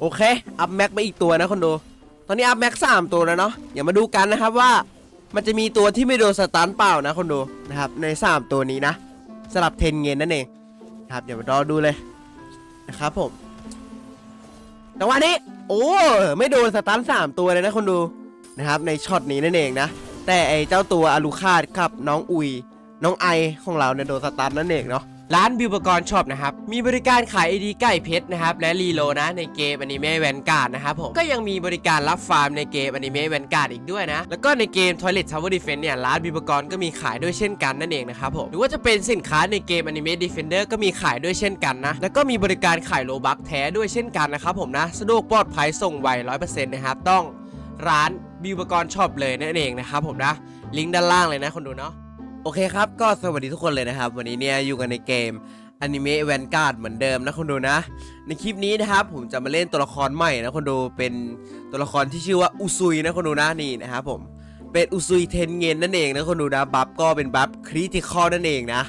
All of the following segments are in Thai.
โอเค อัพแม็กไปอีกตัวนะคนดู ตอนนี้อัพแม็กสามตัวแล้วเนาะอย่ามาดูกันนะครับว่า มันจะมีตัวที่ไม่โดนสตันเปล่านะคนดูนะครับใน 3 ตัวนี้นะสลับเทนเงินนั่นเองนะครับเดี๋ยวมารอดูเลยนะครับผมแต่วันนี้ โอ้ไม่โดนสตันสามตัวเลยนะคนดูนะครับในช็อตนี้นั่นเองนะแต่ไอเจ้าตัวอลูคาดกับน้องอุยน้องไอของเราเนี่ยโดนสตันนั่นเองเนาะ ร้านบิวปกรณ์ช็อปนะครับ มีบริการขายไอดีไก่เพชรนะครับ และรีโลนะในเกมอนิเมะแวนการ์ดนะครับผม ก็ยังมีบริการรับฟาร์มในเกมอนิเมะแวนการ์ดอีกด้วยนะ แล้วก็ในเกม Toilet Tower Defense เนี่ย ร้านบิวปกรณ์ก็มีขายด้วยเช่นกันนั่นเองนะครับผม หรือว่าจะเป็นสินค้าในเกมอนิเมะ Defender ก็มีขายด้วยเช่นกันนะ แล้วก็มีบริการขายโลบักแท้ด้วยเช่นกันนะครับผมนะ สะดวกปลอดภัยส่งไว100%นะครับ ต้องร้านบิวปกรณ์ช็อปเลยนั่นเองนะครับผมนะ ลิงก์ด้านล่างเลยนะคนดูเนาะ โอเคครับ ก็สวัสดีทุกคนเลยนะครับ วันนี้เนี่ยอยู่กันในเกมอนิเมะแวนการ์ดเหมือนเดิมนะคนดูนะ ในคลิปนี้นะครับ ผมจะมาเล่นตัวละครใหม่นะคนดูเป็นตัวละครที่ชื่อว่าอุซุยนะคนดูนะนี่นะครับผมเป็นอุซุยเทนเงินนั่นเองนะคนดูนะบัฟก็เป็นบัฟคริติคอลนั่นเองนะ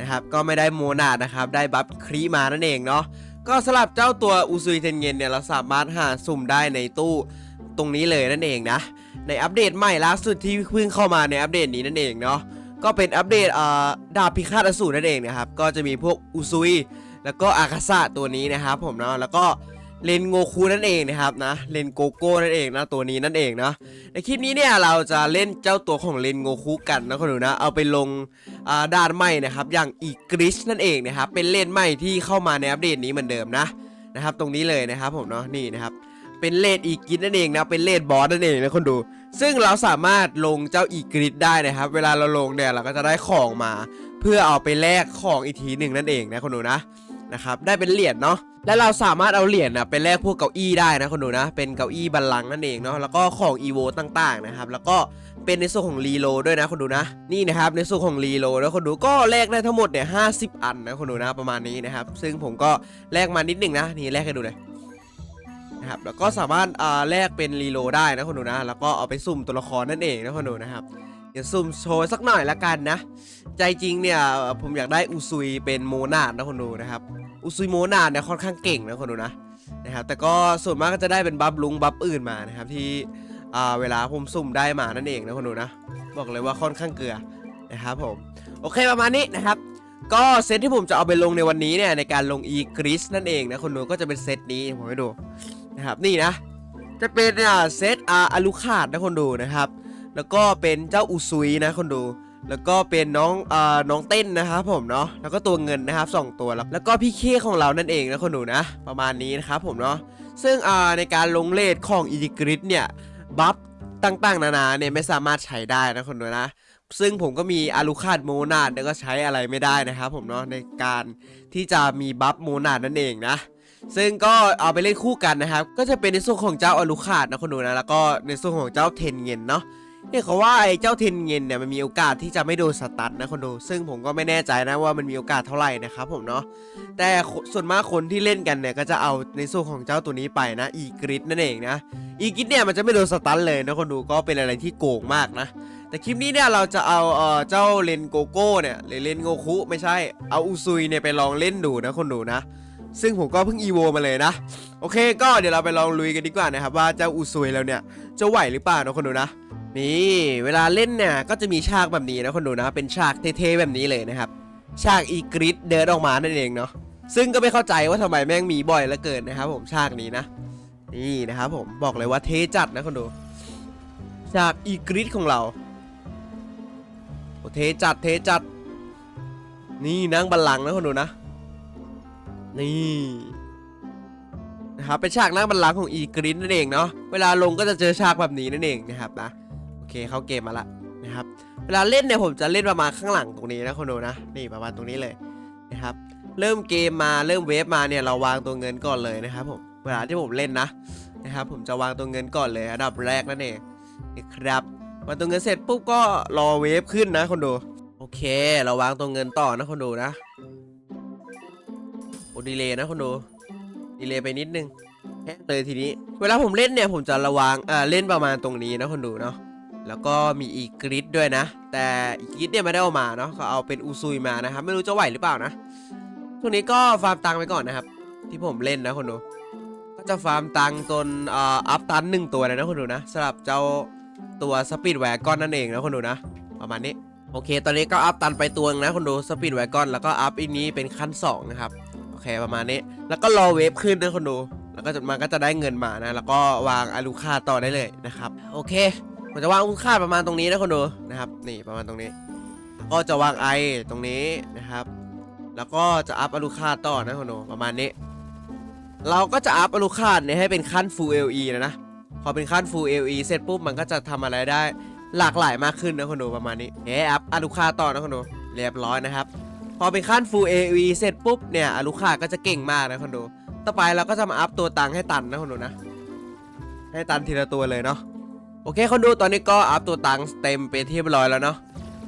นะครับก็ไม่ได้โมนาดนะครับได้บัฟคริมานั่นเองเนาะก็สลับเจ้าตัวอุซุยเทนเงินเนี่ยเราสามารถหาสุ่มได้ในตู้ตรงนี้เลยนั่นเองนะในอัปเดตใหม่ล่าสุดที่เพิ่งเข้ามาในอัปเดตนี้นั่นเองเนาะ ก็เป็นอัปเดตอ่าดาบพิฆาตอสูรนั่นเองนะครับ ก็จะมีพวกอุซุย แล้วก็อาคาซาตัวนี้นะครับผมเนาะแล้วก็เลนโงคูนั่นเองนะครับนะเลนโกโก้นั่นเองนะตัวนี้นั่นเองเนาะในคลิปนี้เนี่ยเราจะเล่นเจ้าตัวของเลนโงคูกันนะคุณดูนะเอาไปลงด่านใหม่นะครับอย่างอีกริชนั่นเองนะครับเป็นเลนใหม่ที่เข้ามาในอัปเดตนี้เหมือนเดิมนะนะครับตรงนี้เลยนะครับผมเนาะนี่นะครับเป็นเลดอีกินนั่นเองนะเป็นเลดบอสนั่นเองนะคนดู ซึ่งเราสามารถลงเจ้าอีกริดได้นะครับ เวลาเราลงเนี่ยเราก็จะได้ของมา เพื่อเอาไปแลกของอีกทีหนึ่งนั่นเองนะคนดูนะนะครับได้เป็นเหรียญเนาะและเราสามารถเอาเหรียญนะไปแลกพวกเก้าอี้ได้นะคนดูนะ เป็นเก้าอี้บัลลังก์นั่นเองเนาะแล้วก็ของอีโวต่างๆนะครับ แล้วก็เป็นในส่วนของรีโลด้วยนะคนดูนะ นี่นะครับในส่วนของรีโลแล้วคนดูก็แลกได้ทั้งหมดเนี่ยห้อันนะคนดูนะประมาณนี้นะครับ ซึ่งผมก็แลกมานิดหนึ่งนะนี่แลกให้ดูเลย นะครับแล้วก็สามารถอ่าแลกเป็นรีโลได้นะคนดูนะแล้วก็เอาไปสุ่มตัวละครนั่นเองนะคนดูนะครับเดี๋ยวสุ่มโชว์สักหน่อยละกันนะ ใจจริงเนี่ยผมอยากได้อุซุยเป็นโมนาดนะคนดูนะครับอุซุยโมนาดเนี่ยค่อนข้างเก่งนะคนดูนะนะครับแต่ก็ส่วนมากก็จะได้เป็นบัฟลุงบัฟอื่นมานะครับที่อ่าเวลาผมสุ่มได้มานั่นเองนะคนดูนะ บอกเลยว่าค่อนข้างเกลือนะครับผมโอเคประมาณนี้นะครับก็เซตที่ผมจะเอาไปลงในวันนี้เนี่ยในการลงอีกริสนั่นเองนะคนดูก็จะเป็นเซตนี้ผมให้ดู นะครับนี่นะ จะเป็นอ่าเซตอาอาลูคาดนะคนดูนะครับ แล้วก็เป็นเจ้าอุซุยนะคนดู แล้วก็เป็นน้องอ่าน้องเต้นนะครับผมเนาะแล้วก็ตัวเงินนะครับสองตัวแล้วแล้วก็พี่เคของเรานั่นเองนะคนดูนะ ประมาณนี้นะครับผมเนาะซึ่งอ่าในการลงเลทของอีกริสเนี่ยบัฟต่างๆ นานาเนี่ยไม่สามารถใช้ได้นะคนดูนะซึ่งผมก็มีอาลูคาดโมนาดแล้วก็ใช้อะไรไม่ได้นะครับผมเนาะในการที่จะมีบัฟโมนาดนั่นเองนะ ซึ่งก็เอาไปเล่นคู่กันนะครับ ก็จะเป็นในส่วนของเจ้าอลูคาดนะคนดูนะ แล้วก็ในส่วนของเจ้าเทนเงินเนาะเนี่ยเขาว่าไอ้เจ้าเทนเงินเนี่ยมันมีโอกาสที่จะไม่โดนสตัดนะคนดู ซึ่งผมก็ไม่แน่ใจนะว่ามันมีโอกาสเท่าไหร่นะครับผมเนาะ แต่ส่วนมากคนที่เล่นกันเนี่ยก็จะเอาในส่วนของเจ้าตัวนี้ไปนะอีกริดนั่นเองนะอีกริดเนี่ยมันจะไม่โดนสตันเลยนะคนดูก็เป็นอะไรที่โกงมากนะ แต่คลิปนี้เนี่ยเราจะเอาเอ่อเจ้าเลนโกโก้เนี่ยหรือเลนโงคุไม่ใช่เอาอุซุยเนี่ยไปลองเล่นดูนะคนดูนะ ซึ่งผมก็เพิ่งอีโวมาเลยนะ โอเค ก็เดี๋ยวเราไปลองลุยกันดีกว่านะครับ ว่าเจ้าอุซุยเราเนี่ยจะไหวหรือเปล่านะคนดูนะนี่เวลาเล่นเนี่ยก็จะมีฉากแบบนี้นะคนดูนะ เป็นฉากเท่ๆแบบนี้เลยนะครับฉากอีกริดเดินออกมานั่นเองเนาะซึ่งก็ไม่เข้าใจว่าทำไมแม่งมีบ่อยเหลือเกินนะครับผมฉากนี้นะ นี่นะครับผมบอกเลยว่าเทจัดนะคนดูฉากอีกริดของเราโอเทจัดเทจัด นี่นั่งบัลลังก์นะคนดูนะ นี่นะครับเป็นฉากนั่งบัลลังก์ของอีกรินนั่นเองเนาะเวลาลงก็จะเจอฉากแบบนี้นั่นเองนะครับนะโอเคเข้าเกมมาละนะครับ เวลาเล่นเนี่ยผมจะเล่นประมาณข้างหลังตรงนี้นะคนดูนะนี่ประมาณตรงนี้เลยนะครับ เริ่มเกมมาเริ่มเวฟมาเนี่ยเราวางตัวเงินก่อนเลยนะครับผมเวลาที่ผมเล่นนะนะครับ ผมจะวางตัวเงินก่อนเลยอันดับแรกนั่นเองนะครับวางตัวเงินเสร็จปุ๊บก็รอเวฟขึ้นนะคนดูโอเค เราวางตัวเงินต่อนะคนดูนะ อ้ดีเลยนะคนดูดีเลยไปนิดนึงแค่เลยทีนี้ เวลาผมเล่นเนี่ยผมจะระวังเอ่อเล่นประมาณตรงนี้นะคนดูเนาะแล้วก็มีอีกกริดด้วยนะ แต่อีกกริดเนี่ยไม่ได้เอามาเนาะเขาเอาเป็นอุซุยมานะครับ ไม่รู้จะไหวหรือเปล่านะช่วงนี้ก็ฟาร์มตังค์ไปก่อนนะครับ ที่ผมเล่นนะคนดูก็จะฟาร์มตังค์จนเอ่ออัพตันหนึ่งตัวเลยนะคุณดูนะสำหรับเจ้าตัวสปีดแวร์กอนนั่นเองนะคุณดูนะประมาณนี้โอเค ตอนนี้ก็อัพตันไปตัวนึงนะคุณดูสปีดแวร์กอนแล้วก็อัพอีกนี้เป็นขั้นสองนะครับ เคประมาณนี้ แล้วก็รอเวฟขึ้นนะคุณดู แล้วก็จะมันก็จะได้เงินมานะ แล้วก็วางอลูคาต่อได้เลยนะครับ โอเคผมจะวางอลูคาประมาณตรงนี้นะคุณดูนะครับ นี่ประมาณตรงนี้ ก็จะวางไอตรงนี้นะครับ แล้วก็จะอัพอลูคาต่อนะคุณดูประมาณนี้ เราก็จะอัพอลูคาเนี่ยให้เป็นขั้น Full LE นะนะ พอเป็นขั้น Full LE เสร็จปุ๊บมันก็จะทำอะไรได้หลากหลายมากขึ้นนะคุณดูประมาณนี้เอ๊อัพอลูคาต่อนะคุณดูเรียบร้อยนะครับ พอเป็นขั้น Full AOE เสร็จปุ๊บเนี่ยอลูคาก็จะเก่งมากนะคนดู ต่อไปเราก็จะมาอัพตัวตังให้ตันนะคนดูนะ ให้ตันทีละตัวเลยเนาะ โอเคคนดูตอนนี้ก็อัพตัวตังเต็มเป็นที่เรียบร้อยแล้วเนาะ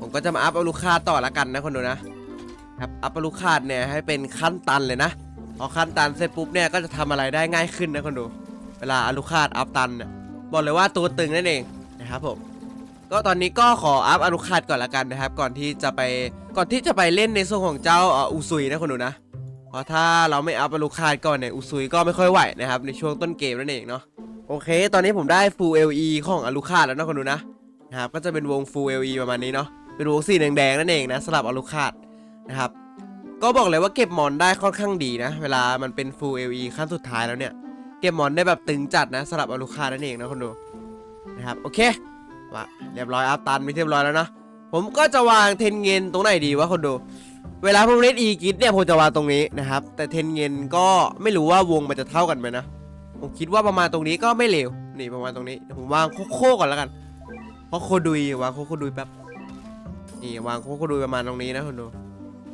ผมก็จะมาอัพอลูคาต่อละกันนะคนดูนะครับอัพอลูคาเนี่ยให้เป็นขั้นตันเลยนะ พอขั้นตันเสร็จปุ๊บเนี่ยก็จะทำอะไรได้ง่ายขึ้นนะคนดู เวลาอลูคาอัพตันเนี่ยบอกเลยว่าตัวตึงนั่นเองนะครับผม ก็ตอนนี้ก็ขออัพอนุคาตก่อนละกันนะครับ ก่อนที่จะไปก่อนที่จะไปเล่นในส่วนของเจ้าอุซุยนะคนดูนะเพราะถ้าเราไม่อัพอนุคาตก่อนเนี่ยอุซุยก็ไม่ค่อยไหวนะครับในช่วงต้นเกมนั่นเองเนาะโอเค ตอนนี้ผมได้ Full LE ของอลูคาตแล้วนะคนดูนะนะครับก็จะเป็นวง Full LE ประมาณนี้เนาะเป็นวงสีแดงๆนั่นเองนะสำหรับอลูคาตนะครับก็บอกเลยว่าเก็บมอนได้ค่อนข้างดีนะ เวลามันเป็น Full LE ขั้นสุดท้ายแล้วเนี่ยเก็บมอนได้แบบตึงจัดนะสำหรับอลูคาตนั่นเองนะคนดูนะครับโอเค ว่าเรียบร้อยอัพตันมีเรียบร้อยแล้วนะ ผมก็จะวางเทนเงินตรงไหนดีวะคนดู เวลาผมเล่นอีกิทเนี่ยผมจะวางตรงนี้นะครับ แต่เทนเงินก็ไม่รู้ว่าวงมันจะเท่ากันไหมนะ ผมคิดว่าประมาณตรงนี้ก็ไม่เลว นี่ประมาณตรงนี้ผมวางโค้ๆก่อนแล้วกันเพราะโคดุยวางโคโคดุยแป๊บ นี่วางโคโคดุยประมาณตรงนี้นะคนดู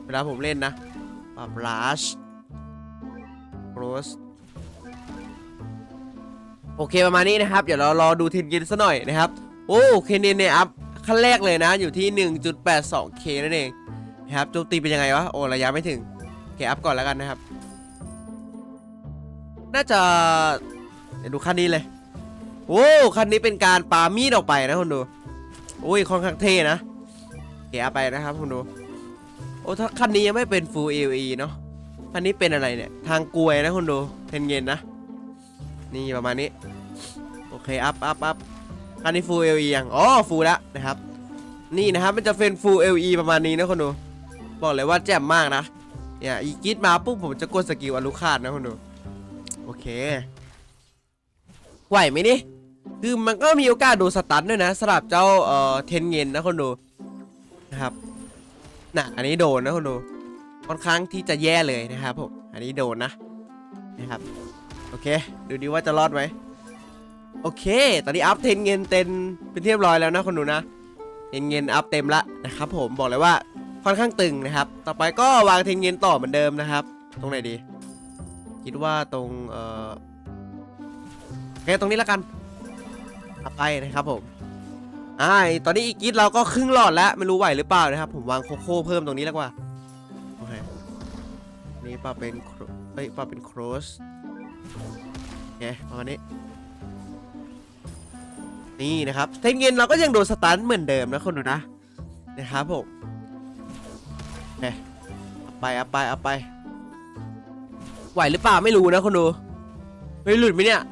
เวลาผมเล่นนะปรับลัชโรสโอเคประมาณนี้นะครับ เดี๋ยวเรารอดูเทนเงินซะหน่อยนะครับ โอ้เคเนนเนี่ยอัพขั้นแรกเลยนะ อยู่ที่ 1.82k นั่นเองนะครับโจมตีเป็นยังไงวะ โอ้ ระยะไม่ถึงเคอัพก่อนแล้วกันนะครับ น่าจะเดี๋ยวดูคันนี้เลยโอ้คันนี้เป็นการปามีดออกไปนะคุณดูโอ้ยค่อนข้างเท่นะเคอัพไปนะครับคุณดูโอ้ถ้าคันนี้ยังไม่เป็น Full AOE เนาะคันนี้เป็นอะไรเนี่ย ทางกลวยนะคุณดูเทนเย็นนะ นี่ประมาณนี้ โอเค อัพอัพอัพ อันนี้ full LE ยังอ๋อ full แล้วนะครับ นี่นะครับมันจะเป็น full LE ประมาณนี้นะคนดูบอกเลยว่าแจ่มมากนะเนี่ยอีกิดมาปุ๊บผมจะกดสกิลอลูคาดนะคนดูโอเคไหวไหมนี่คือมันก็มีโอกาสโดนสตันด้วยนะสำหรับเจ้าเอ่อเทนเงินนะคนดูนะครับน่ะอันนี้โดนนะคนดูค่อนข้างที่จะแย่เลยนะครับผมอันนี้โดนนะนะครับโอเค ดูดีว่าจะรอดไหม โอเค ตอนนี้อัพเทนเงินเต็มเป็นเรียบร้อยแล้วนะคนดูนะเทนเงินอัพเต็มละนะครับผมบอกเลยว่าค่อนข้างตึงนะครับ ต่อไปก็วางเทนเงินต่อเหมือนเดิมนะครับ ตรงไหนดี คิดว่าตรงเอ่อโอเคตรงนี้แล้วกันถัดไปนะครับผมอ่าตอนนี้อีกิดเราก็ครึ่งหลอดแล้วไม่รู้ไหวหรือเปล่านะครับ ผมวางโคโค่เพิ่มตรงนี้แล้วกว่าโอเคนี่ปรับเป็นเอ้ยปรับเป็นโครสโอเคประมาณนี้ นี่นะครับเทนเงินเราก็ยังโดนสตันเหมือนเดิมนะคนดูนะนะครับผมเอาไปเอาไปเอาไป ไหวหรือเปล่าไม่รู้นะคนดูไม่หลุดไหมเนี่ย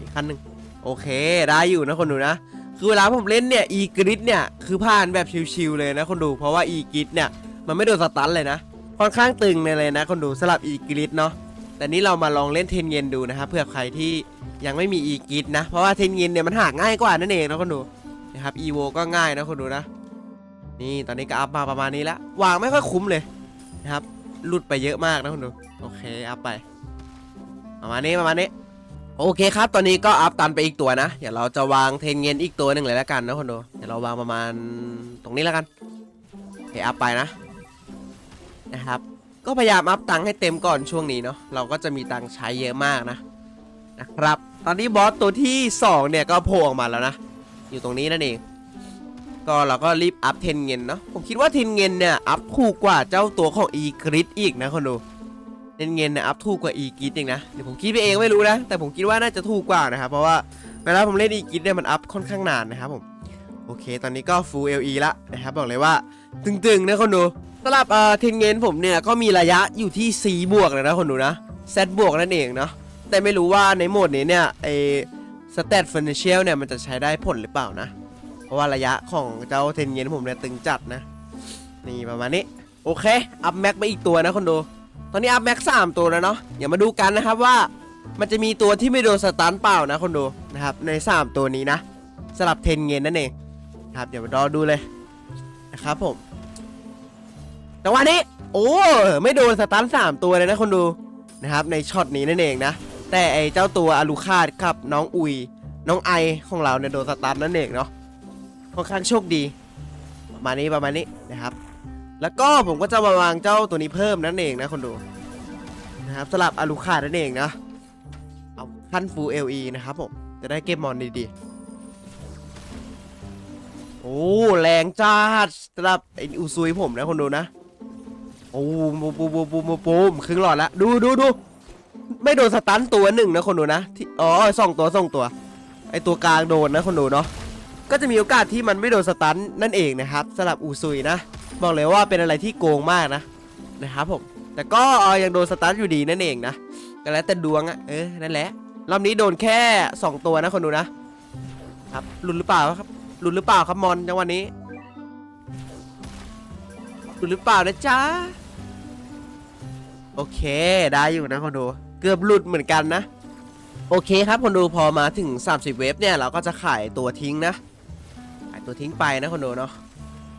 อีกคันหนึ่งโอเคได้อยู่นะคนดูนะ คือเวลาผมเล่นเนี่ยอีกริดเนี่ยคือผ่านแบบชิวๆเลยนะคนดู เพราะว่าอีกริดเนี่ยมันไม่โดนสตันเลยนะค่อนข้างตึงเลยนะคนดูสลับอีกริดเนาะ แต่นี้เรามาลองเล่นเทนเงินดูนะครับเพื่อใครที่ยังไม่มีอีกิดนะ เพราะว่าเทนเยินเนี่ยมันหาง่ายกว่านั่นเองนะคนดูนะครับอีโวก็ง่ายนะคนดูนะ นี่ตอนนี้ก็อัพมาประมาณนี้แล้ววางไม่ค่อยคุ้มเลยนะครับหลุดไปเยอะมากนะคนดูโอเคอัพไป ประมาณนี้ประมาณนี้โอเคครับ ตอนนี้ก็อัพตันไปอีกตัวนะ เดี๋ยวเราจะวางเทนเงินอีกตัวหนึ่งเลยแล้วกันนะคนดูเดี๋ยวเราวางประมาณตรงนี้แล้วกันโอเคอัพไปนะนะครับ ก็พยายามอัพตังค์ให้เต็มก่อนช่วงนี้เนาะเราก็จะมีตังค์ใช้เยอะมากนะนะครับ ตอนนี้บอสตัวที่ 2 เนี่ยก็โผล่ออกมาแล้วนะ อยู่ตรงนี้นั่นเอง ก็เราก็รีบอัพเทนเงินเนาะผมคิดว่าเทนเงินเนี่ยอัพถูกกว่าเจ้าตัวของอีกริดอีกนะคนดูเทนเงินเนี่ยอัพถูกกว่าอีกริดเองนะเดี๋ยวผมคิดไปเองไม่รู้นะแต่ผมคิดว่าน่าจะถูกกว่านะครับเพราะว่าเวลาผมเล่นอีกริดเนี่ยมันอัพค่อนข้างนานนะครับผม โอเค ตอนนี้ก็ full LE ละนะครับบอกเลยว่าตึงๆนะคนดูสำหรับเอ่อเทนเงนผมเนี่ยก็มีระยะอยู่ที่4บวกเลยนะคนดูนะ Z บวกนั่นเองเนาะแต่ไม่รู้ว่าในโหมดนี้เนี่ยไอสเตตเฟอร์นิเชียลเนี่ยมันจะใช้ได้ผลหรือเปล่านะ เพราะว่าระยะของเจ้าเทนเยนผมเนี่ยตึงจัดนะ นี่ประมาณนี้ โอเค อัพแม็กไปอีกตัวนะคนดูตอนนี้อัพแม็กสามตัวแล้วเนาะอย่ามาดูกันนะครับว่ามันจะมีตัวที่ไม่โดนสตันเปล่านะคนดูนะครับใน 3 ตัวนี้นะสลับเทนเงินนั่นเอง นะครับ เดี๋ยวรอดูเลยนะครับผมแต่วันนี้ โอ้ไม่โดนสตันสามตัวเลยนะคนดูนะครับในช็อตนี้นั่นเองนะ แต่ไอเจ้าตัวอาลูคาดกับน้องอุย น้องไอของเราเนี่ยโดนสตันนั่นเองเนาะค่อนข้างโชคดี ประมาณนี้ประมาณนี้นะครับ แล้วก็ผมก็จะมาวางเจ้าตัวนี้เพิ่มนั่นเองนะคนดูนะครับสลับอาลูคาดนั่นเองนะเอาขั้นฟูล LE นะครับผมจะได้เก็บมอนดีๆ โอ้แรงจ้าดสำหรับไอ้อุซุยผมนะคนดูนะโอ้ปูปูปูปูปูปูมครึ่งหลอดละดูดูดูไม่โดนสตันตัวหนึ่งนะคนดูนะที่อ๋อสองตัวสองตัว ไอตัวกลางโดนนะคนดูเนาะก็จะมีโอกาสที่มันไม่โดนสตันนั่นเองนะครับสำหรับอุซุยนะบอกเลยว่าเป็นอะไรที่โกงมากนะนะครับผมแต่ก็ยังโดนสตาร์ทอยู่ดีนั่นเองนะก็แล้วแต่ดวงอะเออนั่นแหละรอบนี้โดนแค่ 2 ตัวนะคนดูนะครับหลุดหรือเปล่าครับ หลุดหรือเปล่าครับมอนจังวะนี้หลุดหรือเปล่านะจ๊ะโอเคได้อยู่นะคนดูเกือบหลุดเหมือนกันนะ โอเคครับคนดูพอมาถึง 30 เวฟเนี่ย เราก็จะขายตัวทิ้งนะขายตัวทิ้งไปนะคนดูเนาะ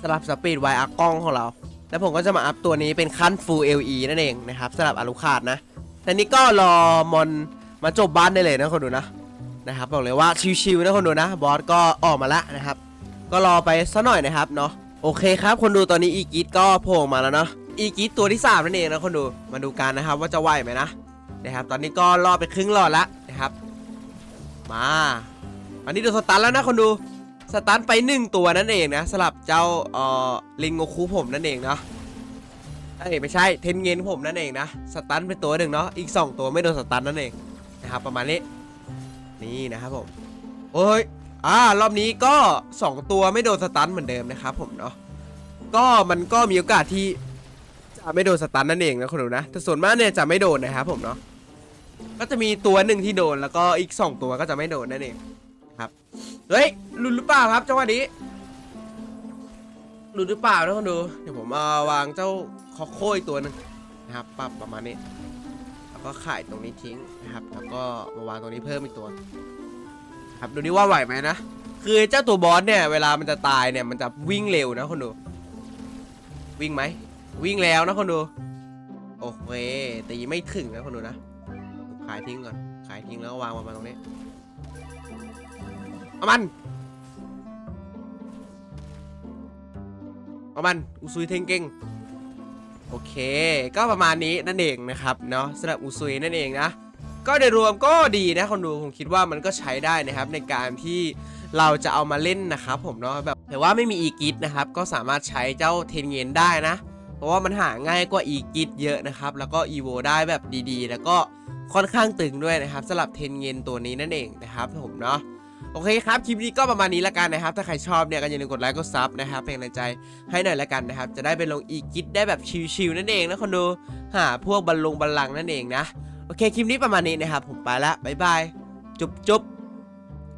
สำหรับสปีดไวอัพกล้องของเรา แล้วผมก็จะมาอัพตัวนี้เป็นขั้น Full LE นั่นเองนะครับสำหรับอาลูคาดนะแต่นี้ก็รอมอนมาจบบ้านได้เลยนะคนดูนะ นะครับบอกเลยว่าชิวๆนะคนดูนะบอสก็ออกมาแล้วนะครับ ก็รอไปสักหน่อยนะครับเนาะโอเคครับ คนดูตอนนี้อีกิทก็โผล่มาแล้วเนาะอีกิทตัวที่3นั่นเองนะคนดูมาดูกันนะครับว่าจะไหวไหมนะนะครับตอนนี้ก็รอไปครึ่งหลอดแล้วนะครับ มาอันนี้โดนสตันแล้วนะคนดูสตันไปหนึ่งตัวนั่นเองนะสลับเจ้าเอ่อลิงโงคุผมนั่นเองเนาะเอ้ยไม่ใช่เทนเงินผมนั่นเองนะสตันไปตัวหนึ่งเนาะอีก 2 ตัวไม่โดนสตันนั่นเองนะครับประมาณนี้ นี่นะครับผมโอ้ยอ่ารอบนี้ก็ 2 ตัวไม่โดนสตันเหมือนเดิมนะครับผมเนาะก็มันก็มีโอกาสที่จะไม่โดนสตันนั่นเองนะคุณดูนะแต่ส่วนมากเนี่ยจะไม่โดนนะครับผมเนาะก็จะมีตัวหนึ่งที่โดนแล้วก็อีก 2 ตัวก็จะไม่โดนนั่นเองครับเฮ้ยหลุดหรือเปล่าครับจังหวะนี้หลุดหรือเปล่านะคนดูเดี๋ยวผมเอาวางเจ้าคอโค่อีกตัวหนึงนะครับปรับประมาณนี้ ก็ขายตรงนี้ทิ้งนะครับ แล้วก็มาวางตรงนี้เพิ่มอีกตัว ครับดูดิว่าไหวไหมนะ คือเจ้าตัวบอสเนี่ย เวลามันจะตายเนี่ยมันจะวิ่งเร็วนะคนดู วิ่งไหม วิ่งแล้วนะคนดู โอเคตีไม่ถึงนะคนดูนะ ขายทิ้งก่อน ขายทิ้งแล้ววางมาตรงนี้เอามันเอามันอุซุยเทงเก่ง อเค ก็ประมาณนี้นั่นเองนะครับเนาะสำหรับอุซุยนั่นเองนะ ก็โดยรวมก็ดีนะคนดูผมคิดว่ามันก็ใช้ได้นะครับในการที่เราจะเอามาเล่นนะครับผมเนาะแบบแต่ว่าไม่มีอีกิทนะครับก็สามารถใช้เจ้าเทนเยนได้นะ เพราะว่ามันหาง่ายกว่าอีกิทเยอะนะครับ แล้วก็อีโวได้แบบดีๆ แล้วก็ค่อนข้างตึงด้วยนะครับสำหรับเทนเยนตัวนี้นั่นเองนะครับผมเนาะ โอเคครับ คลิปนี้ก็ประมาณนี้ละกันนะครับ ถ้าใครชอบเนี่ยก็อย่าลืมกดไลค์กดซับนะครับ เป็นกำลังใจให้หน่อยละกันนะครับ จะได้ไปลงอีกิทได้แบบชิลๆนั่นเองนะคนดู หาพวกบอลลงบอลลังนั่นเองนะ โอเค คลิปนี้ประมาณนี้นะครับ ผมไปละบ๊ายบาย จุ๊บจุ๊บ